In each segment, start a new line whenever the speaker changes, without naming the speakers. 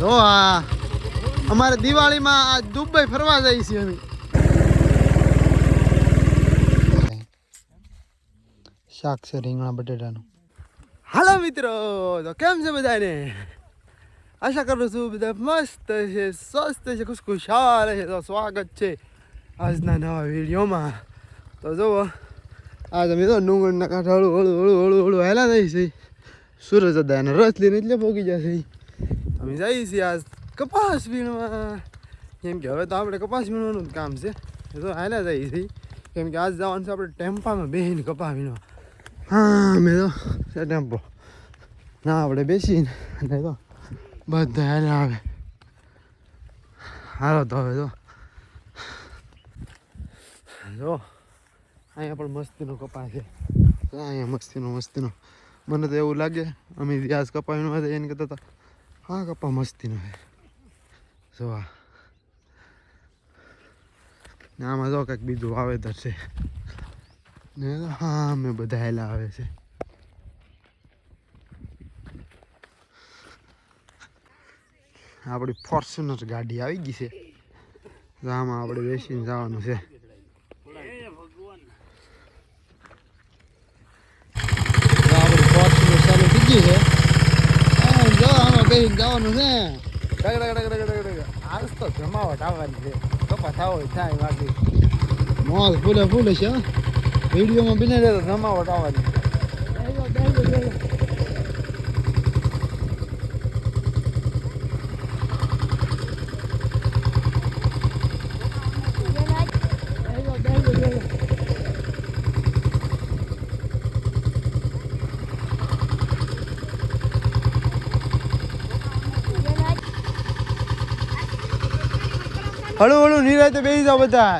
જો આ અમારે દિવાળીમાં આ દુબઈ ફરવા છીએ અમે. શાક છે રીંગણા બટેટાનું. હાલો મિત્રો, તો કેમ છે બધાને? આશા કરું છું બધા મસ્ત છે, સ્વસ્થ છે, ખુશખુશાલ છે. તો સ્વાગત છે આજના નવા વિડીયોમાં. તો જુઓ આજ અમે તો ડુંગરના કાંઠે હળું હળું હળું હળું હળું હેલા થઈ છે. સૂરજ દાદાને રસ લઈને એટલે પોગી જશે અમે જઈએ છીએ આજ કપાસ વીણવા. કેમ કે હવે તો આપણે કપાસ વીણવાનું જ કામ છે. એ તો હાલ્યા જઈએ છીએ. કેમ કે આજ જવાનું છે આપણે ટેમ્પામાં બેસીને કપાસ વીણવા. હા મેં તો ટેમ્પો. ના, આપણે બેસીને. અને તો બધા હાલ્યા આવે. હાલો તો હવે તો. જો, અહીંયા પણ મસ્તીનો કપાસ છે. અહીંયા મસ્તીનો મસ્તીનો. મને તો એવું લાગે અમે આજ કપા વીણવા જઈએ એને કહેતા હતા. હા કપા મસ્તીનો છે જો આ આમાં જો કંઈક બીજું વાવેતર છે ને હા અમે બધા હેલા આવે છે આપણી ફોર્ચ્યુનર ગાડી આવી ગઈ છે આમાં આપણે બેસીને જવાનું છે આપણી ફોર્ચ્યુનર ચાલુ થઈ ગઈ છે બેસીને જવાનું છે? ડગ ડગ ડગ ડગ ડગ ડગ આજ તો જમાવટ આવવાની છે. કપા થાવો હોય થાય બાકી મોલ ફૂલે ફૂલે છે વિડીયોમાં બિને જમાવટ આવવાની છે. હળું હળું નિરાતે બેસી જાઓ બધા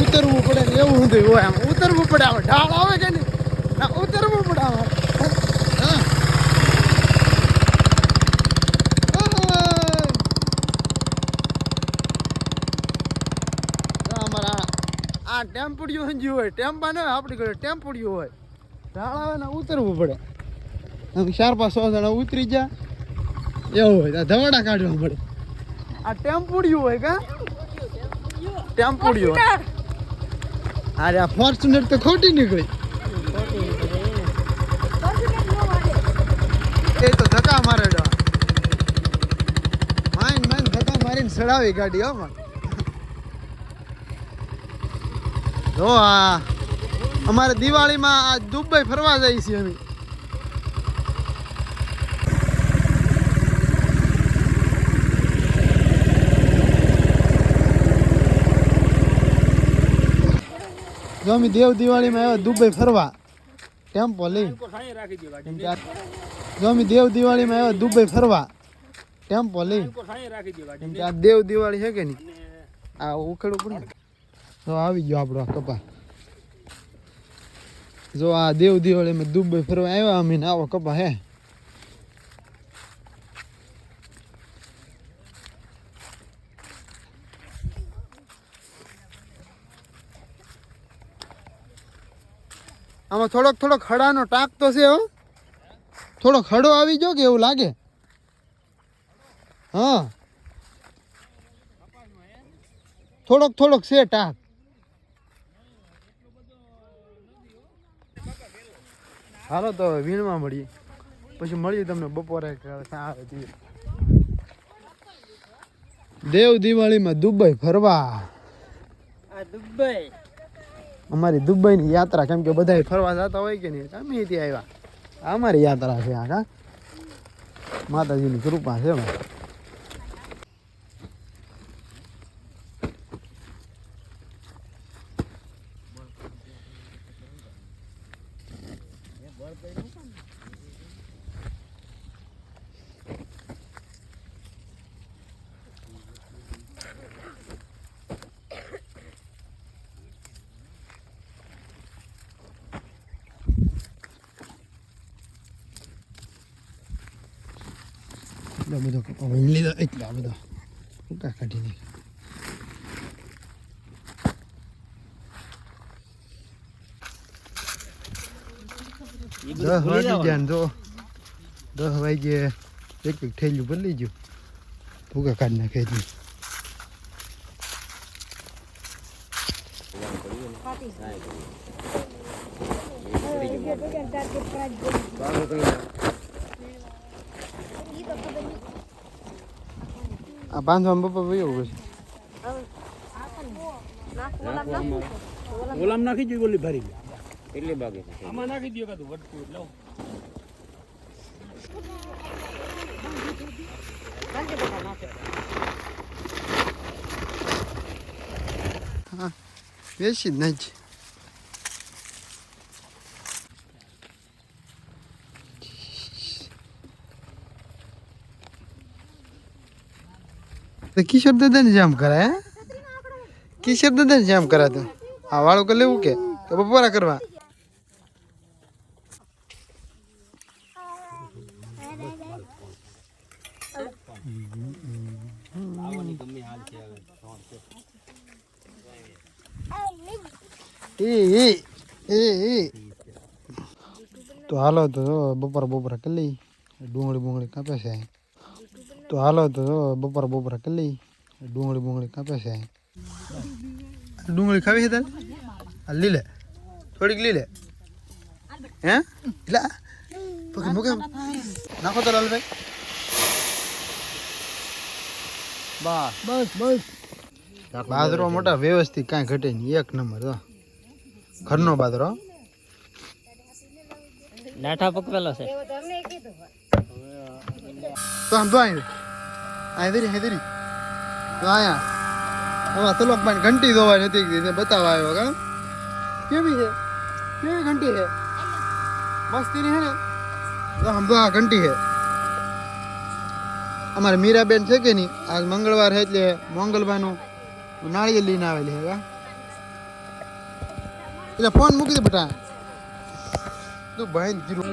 ઉતરવું પડે એવું થયું આમ. ઉતરવું પડે, આમ ઢાળ આવે કે નહીં? ઉતરવું આ ટેમ્પુડિયું સમજ્યું હોય, ટેમ્પા ને આપણી ઘરે ટેમ્પુડિયું હોય. ઢાળ આવે ને ઉતરવું પડે. ચાર પાંચ સો જણા ઉતરી જા એવું હોય ધવાડા કાઢવા પડે. આ ટેમ્પુડિયું હોય કા? ટેમ્પુડિયું હોય. અરે, આ ફોર્ચ્યુનર તો ખોટી નીકળી. એ તો ધક્કા મારે ડો માઈન માઇન ધક્કા મારીને સડાવી ગાડી, હો માં જો આ અમારે દિવાળીમાં આ દુબઈ ફરવા જઈએ છીએ અમે. જો અમે દેવ દિવાળીમાં આવ્યા દુબઈ ફરવા ટેમ્પો લઈ જો અમે દેવ દિવાળીમાં આવ્યા દુબઈ ફરવા ટેમ્પો લઈ આ દેવ દિવાળી છે કે નહીં? આ ઉખેડવું પડે. તો આવી ગયો આપણો કપા જો આ દેવ દિવાળીમાં દુબઈ ફરવા આવ્યા અમે આવો કપા હે. આમાં થોડોક થોડોક ખડાનો ટાંક તો છે હો. થોડો ખડો આવી ગયો કે એવું લાગે? હા. થોડોક થોડોક છે ટાક. હાલો તો હવે વીણમાં મળીએ. પછી મળીએ તમને બપોરે આવે. દેવ દિવાળીમાં દુબઈ ફરવા.
દુબઈ.
અમારી દુબઈની યાત્રા કેમ કે બધા ફરવા જતા હોય કે નહીં? અમે ત્યાં આવ્યા. અમારી યાત્રા છે આ કા? માતાજીની કૃપા છે ભાઈ એટલો બધો કપા વીણી લીધો એટલો બધો ટૂંકા કાઢી નાખ દસ વાગી ગયા જો દસ વાગે એક પીક થયેલું બદલી ગયું ભૂગા કાઢી નાખે છે Thank you. આ બાંધવામાં પપ્પા વયો ગયો છે.
ઓલામ નાખી જોઈ ઓલી ભરી.
કેટલી બાકી
આમાં નાખી દો કાતું વટકું લઉં.
હા બેસી જ નહીં તો કિશોર દાદાને જામ કરાય, હે? કિશોર દાદાને જામ તો. આ વાળું કે લેવું કે? તો બપોરા કરવા. તો હાલો તો બપોરા બપોરા કરી લઈ ડુંગળી બુંગળી કાપે છે. તો હાલો તો બપોર બપોરા કરી લઈ ડુંગળી બુંગળી કાપે છે ડુંગળી ખાવી છે તારે? આ લીલે. થોડીક લીલે. હે? લા. પછી મૂકે. નાખો તો લાલભાઈ. બસ. બસ બસ. બાજરો મોટા વ્યવસ્થિત કાંઈ ઘટે નહીં. એક નંબર તો ઘરનો બાજરો.
લાઠા પકવેલો છે.
તો આમ તો અહીં અહીં ધરી તો આયા. હવે તલોક પાણી ઘંટી ધોવા નથી દીધી બતાવવા આવ્યો કા કેવી છે? કેવી ઘંટી છે? મસ્તીની હે ને? તો આમ તો આ ઘંટી છે. અમારે મીરાબેન છે કે નહીં? આજ મંગળવાર છે એટલે મંગળવારનું નાળિયેર લઈને આવેલી છે કા એટલે ફોન મૂકી દે બટા. તું ભાઈ જીરું.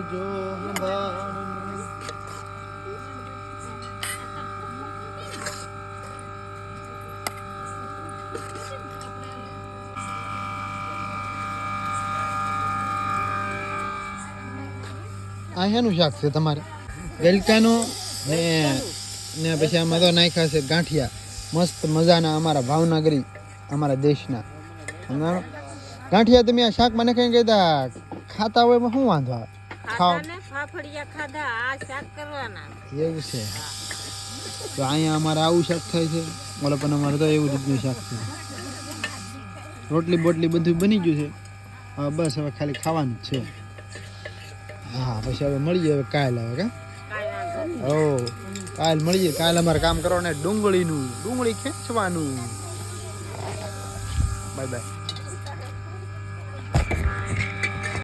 આ શેનું શાક છે તમારે? ગલકાનો ને ને પછી આમાં તો નાખ્યા છે ગાંઠિયા. મસ્ત મજાના અમારા ભાવનગરી અમારા દેશના. ગાંઠિયા તમે આ શાકમાં નાખીને કહેતા ખાતા હોય એમાં શું વાંધો આવે? ખાવ.
ફાફડિયા ખાધા આ શાક કરવાના.
એવું છે. તો અહીંયા અમારે આવું શાક થાય છે. ઓલા પણ અમારે તો એવું રીતનું શાક છે. રોટલી બોટલી બધું બની ગયું છે. હવે બસ હવે ખાલી ખાવાનું જ છે. હા પછી હવે મળીએ હવે કાલ હવે કા. ઓ કાલ મળીએ. કાલ અમારે કામ કરવાનું ડુંગળીનું. ડુંગળી ખેંચવાનું. Bye bye.